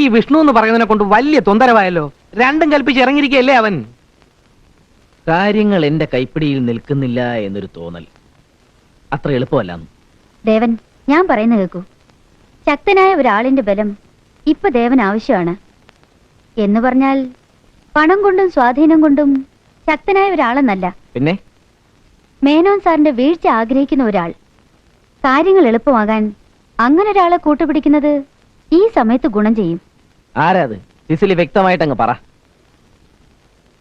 ഈ വിഷ്ണു എന്ന് പറയുന്നതിനെ കൊണ്ട് വലിയ തൊന്തരവായല്ലോ. രണ്ടും കൽപ്പിച്ച് ഇറങ്ങിയിരിക്കുകയല്ലേ അവൻ? കാര്യങ്ങൾ എന്റെ കൈപ്പിടിയിൽ നിൽക്കുന്നില്ല എന്നൊരു തോന്നൽ. അത്ര എളുപ്പമല്ല ദേവൻ ഞാൻ പറയുന്ന കേൾക്കൂ ശക്തനായ ഒരാളിന്റെ ബലം ഇപ്പൊ ദേവൻ ആവശ്യമാണ്. എന്ന് പറഞ്ഞാൽ പണം കൊണ്ടും സ്വാധീനം കൊണ്ടും ശക്തനായ ഒരാളെന്നല്ല. പിന്നെ? മേനോൻ സാറിന്റെ വീഴ്ച ആഗ്രഹിക്കുന്ന ഒരാൾ. കാര്യങ്ങൾ എളുപ്പമാകാൻ അങ്ങനെ ഒരാളെ കൂട്ടുപിടിക്കുന്നത് ഈ സമയത്ത് ഗുണം ചെയ്യും. ആരാ അത്? സിസിലി വ്യക്തമായിട്ട് അങ്ങ് പറ.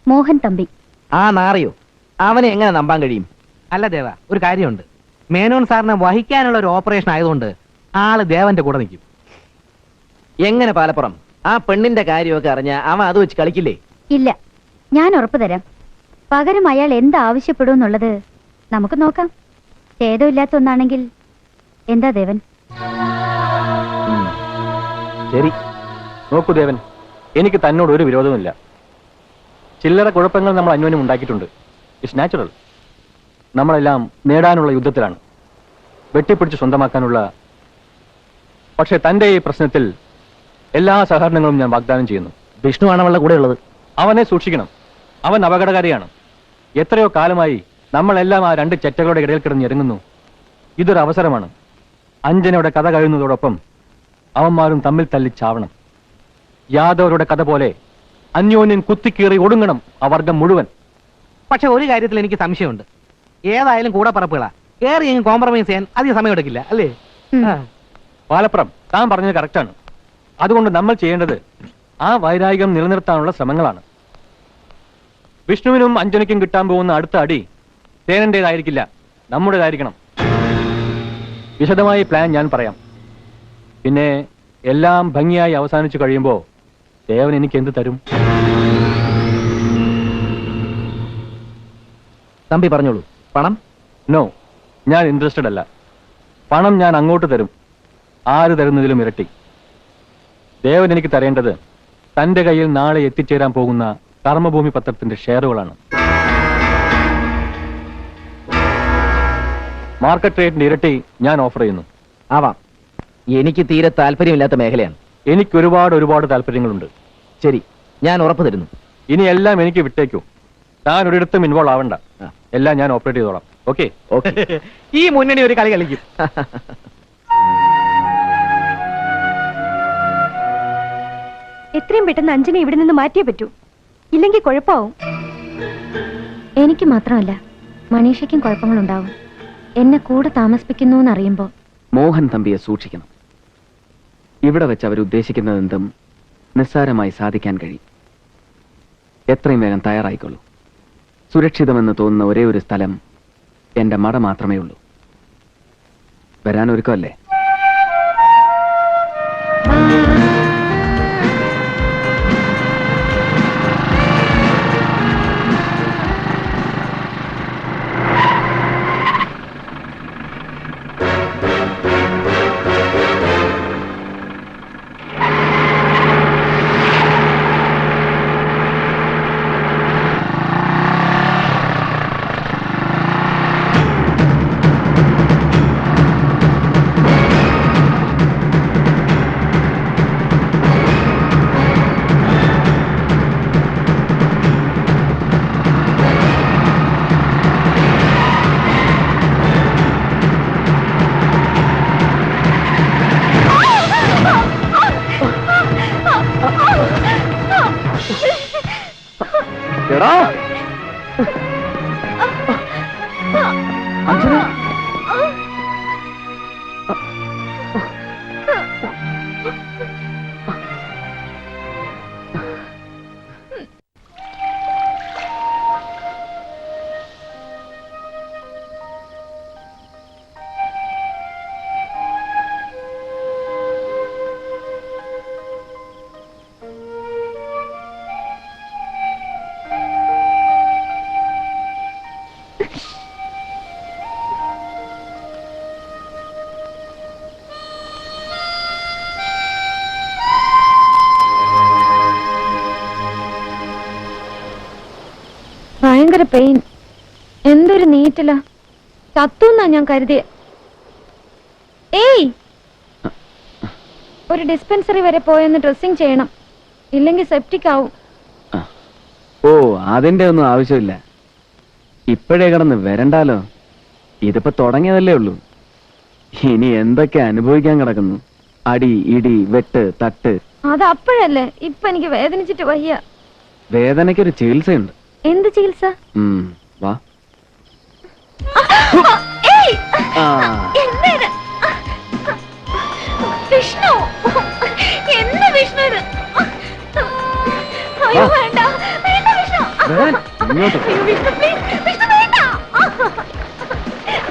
മോഹൻ തമ്പി. ആ നാറിയോ? അവനെ എങ്ങനെ നമ്പാൻ കഴിയും? അല്ല ദേവ ഒരു കാര്യമുണ്ട്. മേനോൻ സാറിനെ വഹിക്കാനുള്ള ഒരു ഓപ്പറേഷൻ ആയതുകൊണ്ട് ആൾ ദേവന്റെ കൂടെ നിൽക്കും. എങ്ങനെ പാലപ്പുറം? ആ പെണ്ണിന്റെ കാര്യമൊക്കെ അറിഞ്ഞ അവൻ അത് വെച്ച് കളിക്കില്ലേ? ഇല്ല. ഞാൻ ഉറപ്പ് തരാം. പകരം അയാൾ എന്ത് ആവശ്യപ്പെടും എന്നുള്ളത് നമുക്ക് നോക്കാം. ഛേദമില്ലാത്ത ഒന്നാണെങ്കിൽ എന്താ ദേവൻ? ശരി. നോക്കൂ ദേവൻ എനിക്ക് തന്നോട് ഒരു വിരോധമില്ല ചില്ലറ കുഴപ്പങ്ങൾ നമ്മൾ അന്യോന്യം ഉണ്ടാക്കിയിട്ടുണ്ട്. ഇറ്റ്സ് നാച്ചുറൽ നമ്മളെല്ലാം നേടാനുള്ള യുദ്ധത്തിലാണ്. വെട്ടിപ്പിടിച്ച് സ്വന്തമാക്കാനുള്ള. പക്ഷെ തന്റെ ഈ പ്രശ്നത്തിൽ എല്ലാ സഹകരണങ്ങളും ഞാൻ വാഗ്ദാനം ചെയ്യുന്നു. വിഷ്ണു ആണ് അവളുടെ കൂടെ ഉള്ളത് അവനെ സൂക്ഷിക്കണം. അവൻ അപകടകാരിയാണ്. എത്രയോ കാലമായി നമ്മളെല്ലാം ആ രണ്ട് ചെറ്റകളുടെ ഇടയിൽ കിടന്ന് ഇറങ്ങുന്നു ഇതൊരു അവസരമാണ്. അഞ്ജനയുടെ കഥ കഴിയുന്നതോടൊപ്പം അവന്മാരും തമ്മിൽ തല്ലി ചാവണം. യാദവരുടെ കഥ പോലെ അന്യോന്യം കുത്തിക്കീറി ഒടുങ്ങണം ആ വർഗം മുഴുവൻ. പക്ഷെ ഒരു കാര്യത്തിൽ എനിക്ക് സംശയമുണ്ട്. ഏതായാലും കൂടെ പറപ്പുകളാ കേറി അങ്ങ് കോംപ്രമൈസ് ചെയ്യാൻ അധികം സമയമെടുക്കില്ല അല്ലേ. ആ. പാലപ്പുറം താൻ പറഞ്ഞത് കറക്റ്റാണ്. അതുകൊണ്ട് നമ്മൾ ചെയ്യേണ്ടത് ആ വൈരാഗ്യം നിലനിർത്താനുള്ള ശ്രമങ്ങളാണ്. വിഷ്ണുവിനും അഞ്ജനയ്ക്കും കിട്ടാൻ പോകുന്ന അടുത്ത അടി തേനന്റേതായിരിക്കില്ല നമ്മുടേതായിരിക്കണം. വിശദമായി പ്ലാൻ ഞാൻ പറയാം. പിന്നെ എല്ലാം ഭംഗിയായി അവസാനിച്ചു കഴിയുമ്പോൾ ദേവൻ എനിക്ക് എന്ത് തരും? തമ്പി പറഞ്ഞോളൂ. പണം? നോ ഞാൻ ഇൻട്രസ്റ്റഡ് അല്ല. പണം ഞാൻ അങ്ങോട്ട് തരും. ആര് തരുന്നതിലും ഇരട്ടി. ദേവൻ എനിക്ക് തരേണ്ടത് തന്റെ കയ്യിൽ നാളെ എത്തിച്ചേരാൻ പോകുന്ന കർമ്മഭൂമി പത്രത്തിന്റെ ഷെയറുകളാണ്. മാർക്കറ്റ് റേറ്റിന്റെ ഇരട്ടി ഞാൻ ഓഫർ ചെയ്യുന്നു. ആവാം. എനിക്ക് തീരെ താല്പര്യമില്ലാത്ത മേഖലയാണ്. എനിക്ക് ഒരുപാട് ഒരുപാട് താല്പര്യങ്ങളുണ്ട്. ശരി ഞാൻ ഉറപ്പ് തരുന്നു. ഇനി എല്ലാം എനിക്ക് വിട്ടേക്കൂ. താൻ ഒരിടത്തും ഇൻവോൾവ് ആവണ്ട. എല്ലാം ഞാൻ ഓപ്പറേറ്റ് ചെയ്തോളാം. ഓക്കെ ഓക്കെ ഈ മുന്നണി ഒരു കളി കളിക്കും. എത്രയും പെട്ടെന്ന് അഞ്ജനെ ഇവിടെ നിന്ന് മാറ്റിയേ പറ്റൂ. ഇല്ലെങ്കിൽ കുഴപ്പമാവും. എനിക്ക് മാത്രമല്ല മനീഷയ്ക്കും കുഴപ്പങ്ങളുണ്ടാവും. എന്നെ കൂടെ താമസിപ്പിക്കുന്നു എന്നറിയുമ്പോ മോഹൻ തമ്പിയെ സൂക്ഷിക്കണം. ഇവിടെ വെച്ച് അവരുദ്ദേശിക്കുന്നതെന്തും നിസ്സാരമായി സാധിക്കാൻ കഴിയും. എത്രയും വേഗം തയ്യാറായിക്കൊള്ളൂ. സുരക്ഷിതമെന്ന് തോന്നുന്ന ഒരേ ഒരു സ്ഥലം എന്റെ മട മാത്രമേ ഉള്ളൂ വരാൻ എടാ. അഞ്ജന. ഭയങ്കര പെയിൻ എന്തൊരു നീറ്റല. തത്തുന്നാ ഞാൻ കരുതിയ. ഏയ്! ഒരു ഡിസ്പെൻസറി വരെ പോയൊന്ന് ഡ്രസ്സിംഗ് ചെയ്യണം. ഇല്ലെങ്കിൽ സെപ്റ്റിക് ആവും. ഓ അതിന്റെ ഒന്നും ആവശ്യമില്ല. ഇപ്പോഴേ കിടന്ന് വരണ്ടാലോ? ഇതിപ്പോ തുടങ്ങിയതല്ലേ ഉള്ളൂ. ഇനി എന്തൊക്കെ അനുഭവിക്കാൻ കിടക്കുന്നു? അടി ഇടി വെട്ട് തട്ട്. അത് അപ്പോഴല്ലേ? ഇപ്പൊ എനിക്ക് വേദനിച്ചിട്ട് വയ്യ. വേദനയ്ക്കൊരു ചികിത്സയുണ്ട്. എന്ത് ചികിത്സ? വാ? വിഷ്ണു. എന്ത് വിഷ്ണു ഇത്? അയ്യോ വേണ്ട. വേണ്ട വിഷ്ണു. വിഷ്ണു പ്ലീസ്